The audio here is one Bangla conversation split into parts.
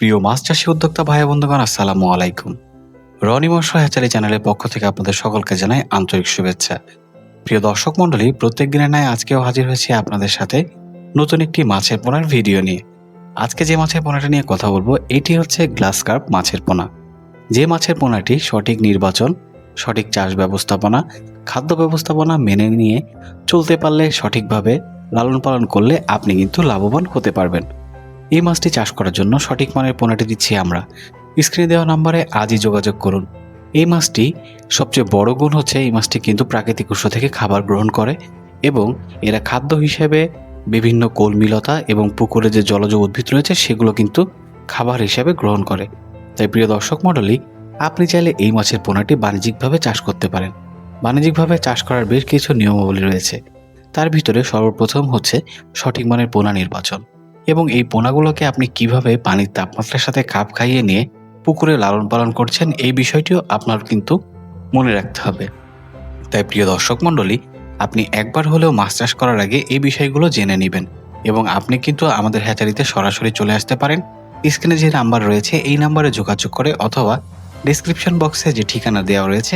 প্রিয় মাছ চাষী উদ্যোক্তা ভাই বন্ধুগণ, আসসালামু আলাইকুম। রনি হ্যাচারি চ্যানেলের পক্ষ থেকে আপনাদের সকলকে জানাই আন্তরিক শুভেচ্ছা। প্রিয় দর্শক মণ্ডলী, প্রত্যেক দিনের ন্যায় আজকেও হাজির হয়েছি আপনাদের সাথে নতুন একটি মাছের পোনার ভিডিও নিয়ে। আজকে যে মাছের পোনাটা নিয়ে কথা বলব, এটি হচ্ছে গ্লাস কার্প মাছের পোনা। যে মাছের পোনাটি সঠিক নির্বাচন, সঠিক চাষ ব্যবস্থাপনা, খাদ্য ব্যবস্থাপনা মেনে নিয়ে চলতে পারলে সঠিকভাবে লালন পালন করলে আপনি কিন্তু লাভবান হতে পারবেন। এই মাছটি চাষ করার জন্য সঠিক মানের পোনাটি দিচ্ছি আমরা। স্ক্রিনে দেওয়া নাম্বারে আজই যোগাযোগ করুন। এই মাছটি সবচেয়ে বড় গুণ হচ্ছে এই মাছটি কিন্তু প্রাকৃতিক উৎস থেকে খাবার গ্রহণ করে এবং এরা খাদ্য হিসেবে বিভিন্ন কলমিলতা এবং পুকুরে যে জলজ উদ্ভিদ রয়েছে সেগুলো কিন্তু খাবার হিসেবে গ্রহণ করে। তাই প্রিয় দর্শক মণ্ডলী, আপনি চাইলে এই মাছের পোনাটি বাণিজ্যিকভাবে চাষ করতে পারেন। বাণিজ্যিকভাবে চাষ করার বেশ কিছু নিয়মাবলী রয়েছে। তার ভিতরে সর্বপ্রথম হচ্ছে সঠিক মানের পোনা নির্বাচন। এবং এই পোনাগুলোকে আপনি কীভাবে পানির তাপমাত্রার সাথে খাপ খাইয়ে নিয়ে পুকুরে লালন পালন করছেন, এই বিষয়টিও আপনার কিন্তু মনে রাখতে হবে। তাই প্রিয় দর্শক মণ্ডলী, আপনি একবার হলেও মাছ চাষ করার আগে এই বিষয়গুলো জেনে নেবেন এবং আপনি কিন্তু আমাদের হ্যাচারিতে সরাসরি চলে আসতে পারেন। স্ক্রিনে যে নাম্বার রয়েছে, এই নাম্বারে যোগাযোগ করে অথবা ডিসক্রিপশন বক্সে যে ঠিকানা দেওয়া রয়েছে,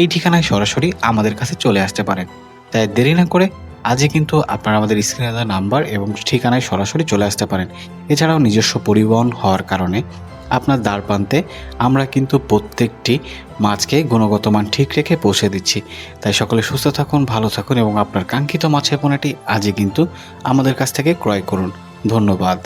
এই ঠিকানায় সরাসরি আমাদের কাছে চলে আসতে পারেন। তাই দেরি না করে আজই কিন্তু আপনারা আমাদের স্ক্রিনে দেওয়া নাম্বার এবং ঠিকানায় সরাসরি চলে আসতে পারেন। এছাড়াও নিজস্ব পরিবহন হওয়ার কারণে আপনার দ্বার প্রান্তে আমরা কিন্তু প্রত্যেকটি মাছকে গুণগত মান ঠিক রেখে পৌঁছে দিচ্ছি। তাই সকলে সুস্থ থাকুন, ভালো থাকুন এবং আপনার কাঙ্ক্ষিত মাছের পোনাটি আজই কিন্তু আমাদের কাছ থেকে ক্রয় করুন। ধন্যবাদ।